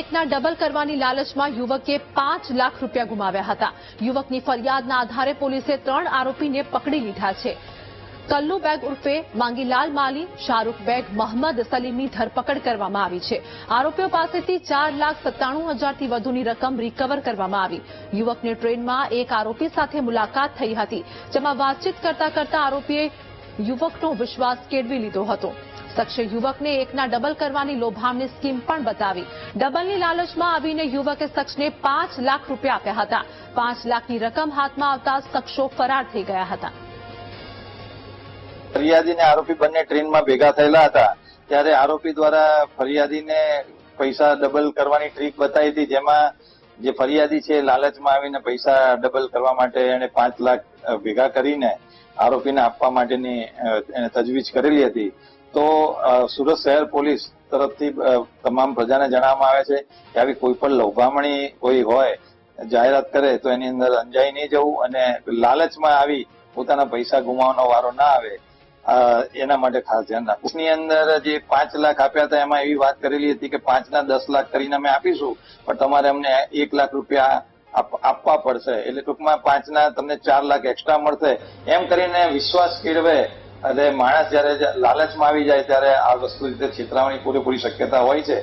એકના ડબલ કરવાની લાલચમાં યુવકે પાંચ લાખ રૂપિયા ગુમાવ્યા હતા. યુવકની ફરિયાદના આધારે પોલીસે ત્રણ આરોપીને પકડી લીધા છે. કલ્લુ બેગ ઉર્ફે માંગીલાલ માલી, શાહરૂખ બેગ મોહમ્મદ સલીમની ધરપકડ કરવામાં આવી છે. આરોપીઓ પાસેથી ચાર લાખ સત્તાણું હજારથી વધુની રકમ રિકવર કરવામાં આવી. યુવકને ટ્રેનમાં એક આરોપી સાથે મુલાકાત થઈ હતી, જેમાં વાતચીત કરતા કરતા આરોપીએ યુવકનો વિશ્વાસ કેળવી લીધો હતો. શખ્સે યુવકને એકના ડબલ કરવાની લોભામની સ્કીમ પણ બતાવી. ડબલની લાલચમાં આવીને યુવકે શખ્સને પાંચ લાખ રૂપિયા આપ્યા હતા. પાંચ લાખની રકમ હાથમાં આવતા શખ્સો ફરાર થઈ ગયા હતા. ફરિયાદી અને આરોપી બંને ટ્રેનમાં ભેગા થયેલા હતા. ત્યારે આરોપી દ્વારા ફરિયાદીને પૈસા ડબલ કરવાની ટ્રીક બતાવી હતી, જેમાં જે ફરિયાદી છે લાલચમાં આવીને પૈસા ડબલ કરવા માટે એને પાંચ લાખ ભેગા કરીને આરોપીને આપવા માટેની તજવીજ કરેલી હતી. તો સુરત શહેર પોલીસ તરફથી તમામ પ્રજાને જણાવવામાં આવે છે કે આવી કોઈ પણ લોભામણી કોઈ હોય, જાહેરાત કરે તો એની અંદર અંજાઈ નહીં જવું અને લાલચમાં આવી પોતાના પૈસા ગુમાવવાનો વારો ના આવે એના માટે ખાસ ધ્યાન રાખવું. અંદર જે પાંચ લાખ આપ્યા હતા, એમાં એવી વાત કરેલી હતી કે પાંચ ના દસ લાખ કરીને અમે આપીશું, પણ તમારે અમને એક લાખ રૂપિયા આપવા પડશે. એટલે ટૂંકમાં પાંચ ના તમને ચાર લાખ એક્સ્ટ્રા મળશે. એમ કરીને વિશ્વાસ કેળવે અને માણસ જયારે લાલચમાં આવી જાય ત્યારે આ વસ્તુ રીતે છેતરાવાની પૂરેપૂરી શક્યતા હોય છે